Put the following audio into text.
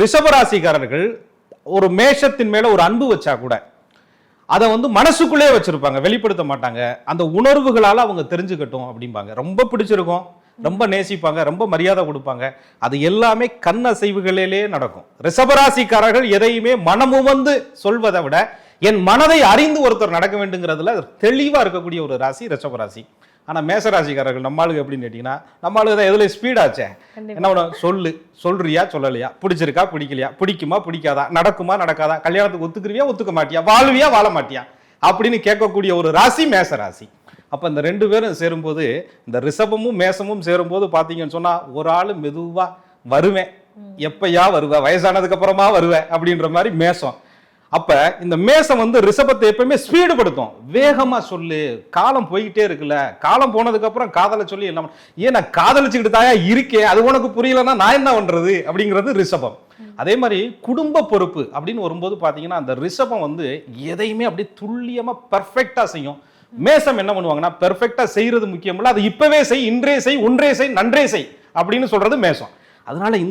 ரிஷபராசிக்காரர்கள் ஒரு மேஷத்தின் மேல ஒரு அன்பு வச்சா கூட அதை வந்து மனசுக்குள்ளே வச்சிருப்பாங்க வெளிப்படுத்த மாட்டாங்க. அந்த உணர்வுகளால அவங்க தெரிஞ்சுக்கட்டும் அப்படிம்பாங்க. ரொம்ப பிடிச்சிருக்கும் ரொம்ப நேசிப்பாங்க ரொம்ப மரியாதை கொடுப்பாங்க. அது எல்லாமே கண் அசைவுகளிலே நடக்கும். ரிஷபராசிக்காரர்கள் எதையுமே மனமுவந்து சொல்வதை விட என் மனதை அறிந்து ஒருத்தர் நடக்க வேண்டுங்கிறதுல தெளிவா இருக்கக்கூடிய ஒரு ராசி ரிஷபராசி. ஆனா மேசராசிக்காரர்கள் நம்ம ஆளுங்க எப்படின்னு கேட்டீங்கன்னா நம்ம ஆளுங்க தான் எதுல ஸ்பீடாச்சே என்ன பண்ணும்? சொல்லு. சொல்றியா? சொல்லலையா? பிடிச்சிருக்கா? பிடிக்கலையா? பிடிக்குமா? பிடிக்காதா? நடக்குமா? நடக்காதா? கல்யாணத்துக்கு ஒத்துக்குருவியா? ஒத்துக்க மாட்டியா? வாழ்வியா? வாழ மாட்டியா? அப்படின்னு கேட்கக்கூடிய ஒரு ராசி மேச ராசி அப்ப இந்த ரெண்டு பேரும் சேரும்போது இந்த ரிஷபமும் மேசமும் சேரும்போது பாத்தீங்கன்னு சொன்னா ஒரு ஆளு மெதுவா வருவேன். எப்பயா வருவ? வயசானதுக்கு அப்புறமா வருவேன் அப்படின்ற மாதிரி மேசம். அப்ப இந்த மேசம் வந்து ரிஷபத்தை எப்பவுமே ஸ்பீடு படுத்தும் வேகமா சொல்லு. காலம் போய்கிட்டே இருக்குல்ல. காலம் போனதுக்கு அப்புறம் காதலை சொல்லி என்ன ஏன் நான் காதலிச்சுக்கிட்டு தாயா இருக்கேன்? அது உனக்கு புரியலன்னா நான் என்ன பண்றது? அப்படிங்கிறது ரிஷபம். அதே மாதிரி குடும்ப பொறுப்பு அப்படின்னு வரும்போது பாத்தீங்கன்னா அந்த ரிஷபம் வந்து எதையுமே அப்படியே துல்லியமா பர்ஃபெக்டா செய்யும். மேசம் என்ன பண்ணுவாங்கன்னா பெர்ஃபெக்டா செய்யறது முக்கியம் இல்லை அது இப்பவே செய் இன்றே செய் ஒன்றே செய் நன்றே செய் அப்படின்னு சொல்றது மேசம். அதனால இந்த